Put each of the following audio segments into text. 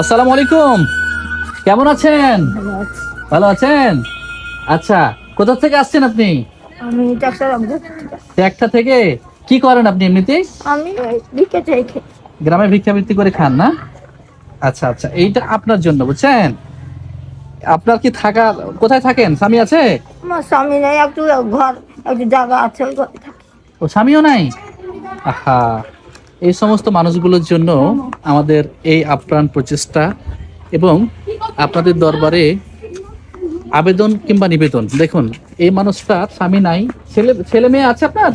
আসসালামু আলাইকুম। কেমন আছেন? ভালো আছেন? আচ্ছা কোথা থেকে আসছেন আপনি? আমি একটা থেকে? কি করেন আপনি আমি দিকে চাই গ্রামে ভিক্ষাবৃত্তি করে খান না? আচ্ছা আচ্ছা এইটা আপনার জন্য বুঝছেন? আপনার কি থাকা কোথায় থাকেন? স্বামী আছে? আমার স্বামী নেই একটু ঘর একটু জায়গা আছে ও স্বামীও নাই? আহা এই সমস্ত মানুষগুলোর জন্য আমাদের এই আপ্রাণ প্রচেষ্টা এবং আপনাদের দরবারে আবেদন কিংবা নিবেদন। দেখুন এই মানুষটা স্বামী নাই ছেলে ছেলে মেয়ে আছে আপনার?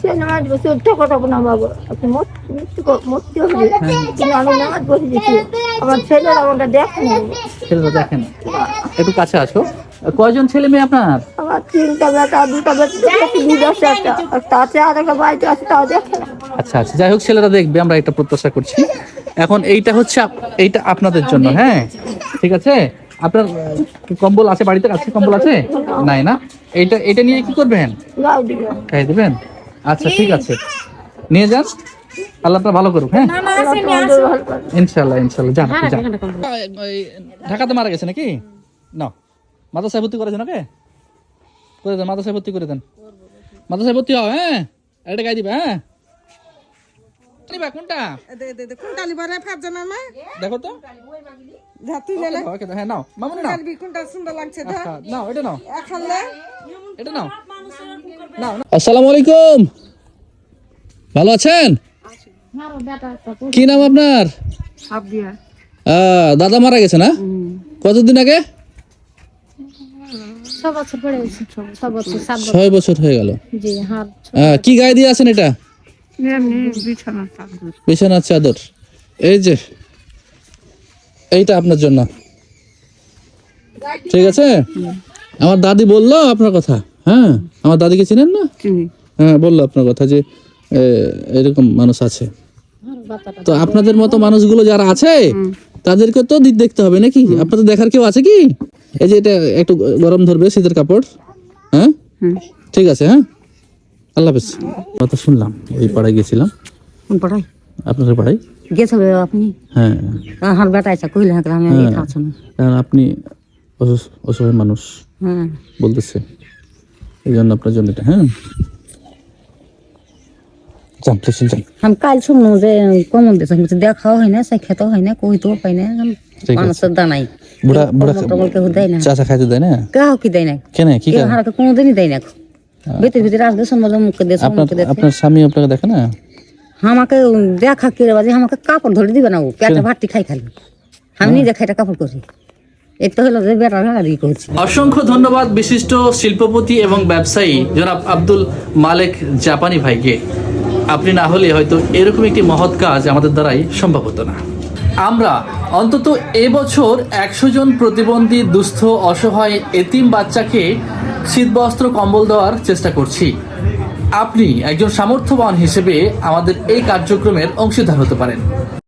দেখেন ছেলেরা দেখেন একটু কাছে আসো। কয়জন ছেলে মেয়ে আপনার? আমার তিনটা বেটা দুটা বেটা একটা তাতে আর একটা বাড়িতে আছে তাও দেখে আচ্ছা আচ্ছা যাই হোক ছেলেরা দেখবে আমরা এটা প্রত্যাশা করছি। এখন এইটা হচ্ছে আপ- এইটা আপনাদের জন্য হ্যাঁ? ঠিক আছে? আপনার কম্বল আছে বাড়িতে? আছে কম্বল আছে? নাই না? এইটা এটা নিয়ে কি করবেন? খাই দেবেন? আচ্ছা ঠিক আছে। নিয়ে যান। আল্লাহ আপনার ভালো করুক হ্যাঁ। ইনশাল্লাহ ইনশাল্লাহ যান যান। ঢাকাতে মারা গেছে নাকি? না মাদ্রাসায় ভর্তি করেছেন ওকে? করে দেন মাদ্রাসায় ভর্তি করে দেন। মাদ্রাসায় ভর্তি হও হ্যাঁ? এটা গাই দিবে হ্যাঁ? নিবা কোনটা? দে দে দে কোনটা লিবারে ফাজ না মা দেখো তো। যা তুই লে লে ওকে হ্যাঁ নাও। মামুনি নাও। কোনটা সুন্দর লাগছে ধর। নাও এটা নাও। এখন লে এটা নাও। নাও আসসালামু আলাইকুম। ভালো আছেন? কি নাম আপনার? দাদা মারা গেছে না? কতদিন আগে? বছর পরে গেছে বছর সাত বছর। ছয় বছর হয়ে গেল? জি হাত কি গায়ে দিয়ে আছেন এটা? বিছানার চাদর। এই যে এইটা আপনার জন্য। ঠিক আছে? আমার দাদি বলল আপনার কথা। হ্যাঁ আমার দাদিকে চিনেন না? হ্যাঁ বলল আপনার কথা যে এরকম মানুষ আছে। তো আপনাদের মতো মানুষগুলো যারা আছে তাদেরকে তো দিক দেখতে হবে নাকি? আপনাদের দেখার কেউ আছে কি? এই যে এটা একটু গরম ধরবে শীতের কাপড় হ্যাঁ? ঠিক আছে হ্যাঁ? আল্লাহ হাফেজ। কথা শুনলাম ওই পাড়ায় গেছিলাম। কোন পড়াই আপনাদের পাড়ায়? গেছে বে আপনি? হ্যাঁ। হার বেটাইছে কইলে হাতে আমি হ্যাঁ। খাচ্ছ না। কারণ আপনি অসহায় মানুষ। হ্যাঁ। বলতেছে। এই জন্য আপনার জন্য এটা হ্যাঁ? যান আমি কাল শুনলো যে কমন দিয়েছে দেখাও হয় না সে খেতেও হয় না কইতেও পাই না। ঠিক আছে। মানুষের বুড়া বুড়া কেউ দেয় না। চাচা খাইতে দেয় না? কেউ কি দেয় না? কেন কি কেউ হারাকে কোনোদিনই দেয় না। ভিতরে ভিতরে আসবে সম্বন্ধে মুখে দেশ মুখে দেশ আপনার স্বামী আপনাকে দেখে না? আমাকে দেখা কিরে বাজে আমাকে কাপড় ধরে দিবে না ও। পেটে ভাতটি খাই খালি। আমি নিজে খাইটা কাপড় করি। হলো যে বেটা ভেড়া দিয়ে করছি। অসংখ্য ধন্যবাদ বিশিষ্ট শিল্পপতি এবং ব্যবসায়ী জনাব আব্দুল মালেক জাপানি ভাইকে। আপনি না হলে হয়তো এরকম একটি মহৎ কাজ আমাদের দ্বারাই সম্ভব হতো না। আমরা অন্তত এবছর একশো জন প্রতিবন্ধী, দুস্থ, অসহায় এতিম বাচ্চাকে শীতবস্ত্র, কম্বল দেওয়ার চেষ্টা করছি। আপনি একজন সামর্থ্যবান হিসেবে আমাদের এই কার্যক্রমের অংশীদার হতে পারেন।